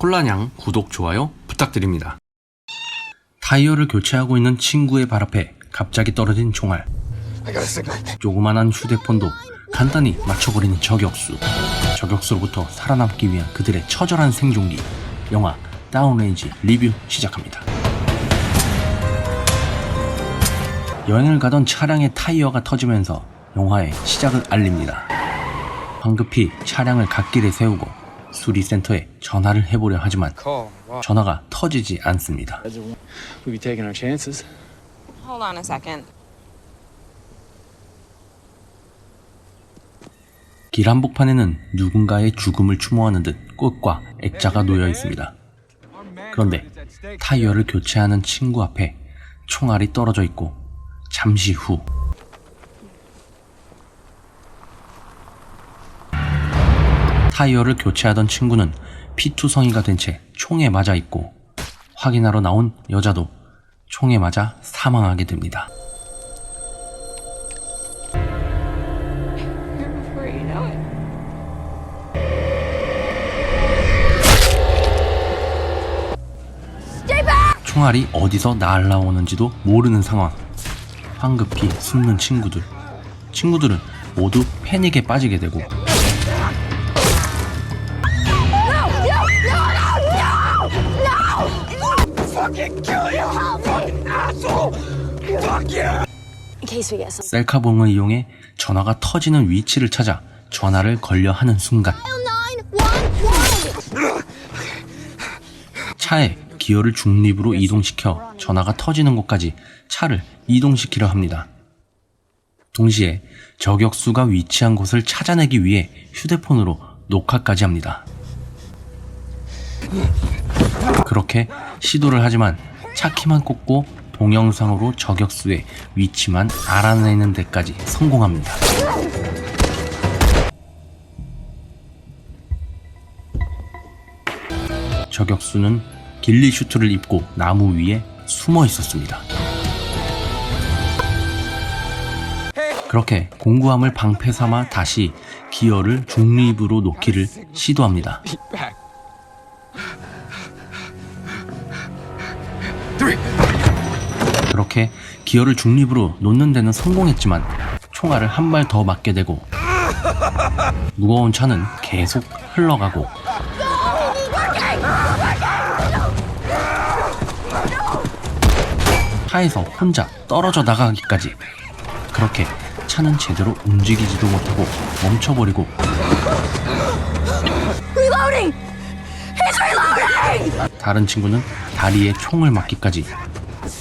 콜라냥 구독, 좋아요 부탁드립니다. 타이어를 교체하고 있는 친구의 발 앞에 갑자기 떨어진 총알. 조그만한 휴대폰도 간단히 맞춰버리는 저격수. 저격수로부터 살아남기 위한 그들의 처절한 생존기. 영화 다운레인지 리뷰 시작합니다. 여행을 가던 차량의 타이어가 터지면서 영화의 시작을 알립니다. 황급히 차량을 갓길에 세우고 수리센터에 전화를 해보려 하지만. 전화가 터지지 않습니다. We be taking our chances. Hold on a second. 길 한복판에는 누군가의 죽음을 추모하는 듯 꽃과 액자가 놓여 있습니다. 그런데 타이어를 교체하는 친구 앞에 총알이 떨어져 있고 잠시 후 타이어를 교체하던 친구는 피투성이가 된 채 총에 맞아 있고 확인하러 나온 여자도 총에 맞아 사망하게 됩니다. 총알이 어디서 날라오는지도 모르는 상황. 황급히 숨는 친구들. 친구들은 모두 패닉에 빠지게 되고 셀카봉을 이용해 전화가 터지는 위치를 찾아 전화를 걸려 하는 순간 911! 차에 기어를 중립으로 이동시켜 전화가 터지는 곳까지 차를 이동시키려 합니다. 동시에 저격수가 위치한 곳을 찾아내기 위해 휴대폰으로 녹화까지 합니다. 그렇게 시도를 하지만 차키만 꽂고 동영상으로 저격수의 위치만 알아내는 데까지 성공합니다. 저격수는 길리 슈트를 입고 나무 위에 숨어 있었습니다. 그렇게 공구함을 방패 삼아 다시 기어를 중립으로 놓기를 시도합니다. 그렇게 기어를 중립으로 놓는 데는 성공했지만 총알을 한 발 더 맞게 되고 무거운 차는 계속 흘러가고 차에서 혼자 떨어져 나가기까지 그렇게 차는 제대로 움직이지도 못하고 멈춰버리고! He's reloading! 다른 친구는 다리에 총을 맞기까지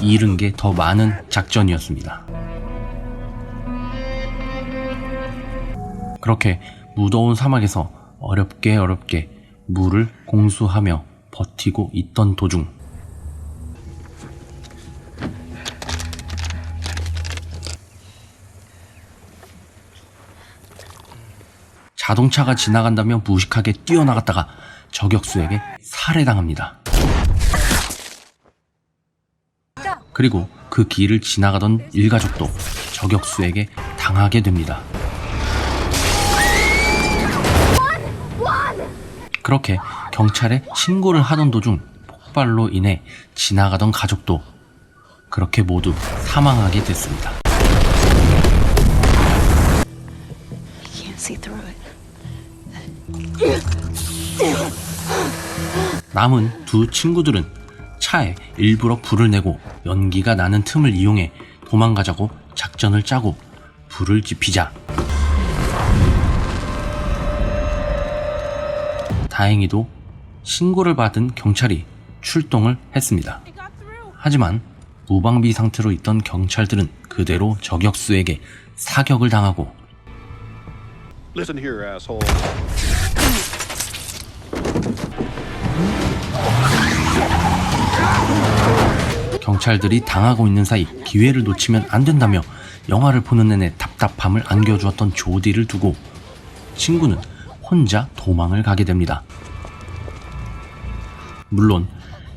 잃은 게 더 많은 작전이었습니다. 그렇게 무더운 사막에서 어렵게 어렵게 물을 공수하며 버티고 있던 도중 자동차가 지나간다며 무식하게 뛰어나갔다가 저격수에게 살해당합니다. 그리고 그 길을 지나가던 일가족도 저격수에게 당하게 됩니다. 그렇게 경찰에 신고를 하던 도중 폭발로 인해 지나가던 가족도 그렇게 모두 사망하게 됐습니다. 남은 두 친구들은 차에 일부러 불을 내고 연기가 나는 틈을 이용해 도망가자고 작전을 짜고 불을 지피자. 다행히도 신고를 받은 경찰이 출동을 했습니다. 하지만 무방비 상태로 있던 경찰들은 그대로 저격수에게 사격을 당하고 경찰들이 당하고 있는 사이 기회를 놓치면 안 된다며 영화를 보는 내내 답답함을 안겨주었던 조디를 두고 친구는 혼자 도망을 가게 됩니다. 물론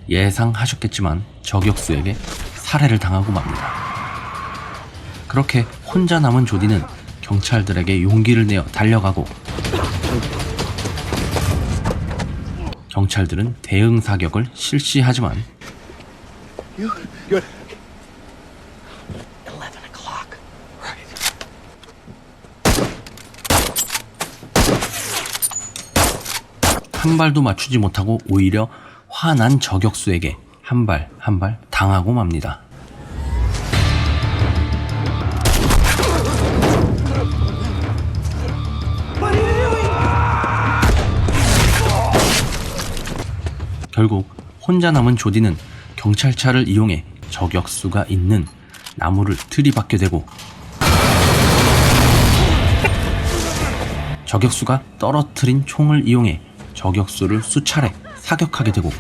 예상하셨겠지만 저격수에게 살해를 당하고 맙니다. 그렇게 혼자 남은 조디는 경찰들에게 용기를 내어 달려가고 경찰들은 대응 사격을 실시하지만 You good? Eleven o'clock. Right. 한 발도 맞추지 못하고 오히려 화난 저격수에게 한 발 한 발 당하고 맙니다. 결국 혼자 남은 조디는 경찰차를 이용해 저격수가 있는 나무를 들이받게 되고 저격수가 떨어뜨린 총을 이용해 저격수를 수차례 사격하게 되고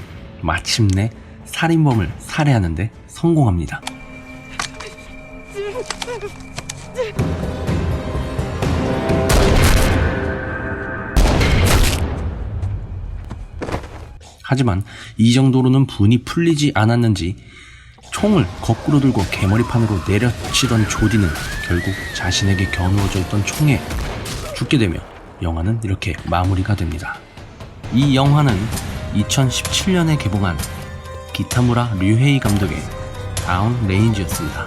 마침내 살인범을 살해하는데 성공합니다. 하지만 이 정도로는 분이 풀리지 않았는지 총을 거꾸로 들고 개머리판으로 내려치던 조디는 결국 자신에게 겨누어져 있던 총에 죽게 되며 영화는 이렇게 마무리가 됩니다. 이 영화는 2017년에 개봉한 기타무라 류헤이 감독의 다운 레인지였습니다.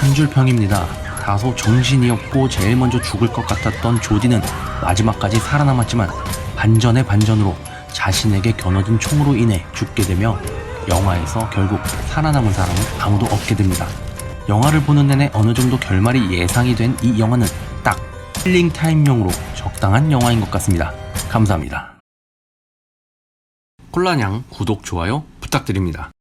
한 줄 평입니다. 다소 정신이 없고 제일 먼저 죽을 것 같았던 조디는 마지막까지 살아남았지만 반전의 반전으로 자신에게 겨눠진 총으로 인해 죽게 되며 영화에서 결국 살아남은 사람은 아무도 없게 됩니다. 영화를 보는 내내 어느 정도 결말이 예상이 된 이 영화는 딱 힐링 타임용으로 적당한 영화인 것 같습니다. 감사합니다. 콜라냥 구독, 좋아요 부탁드립니다.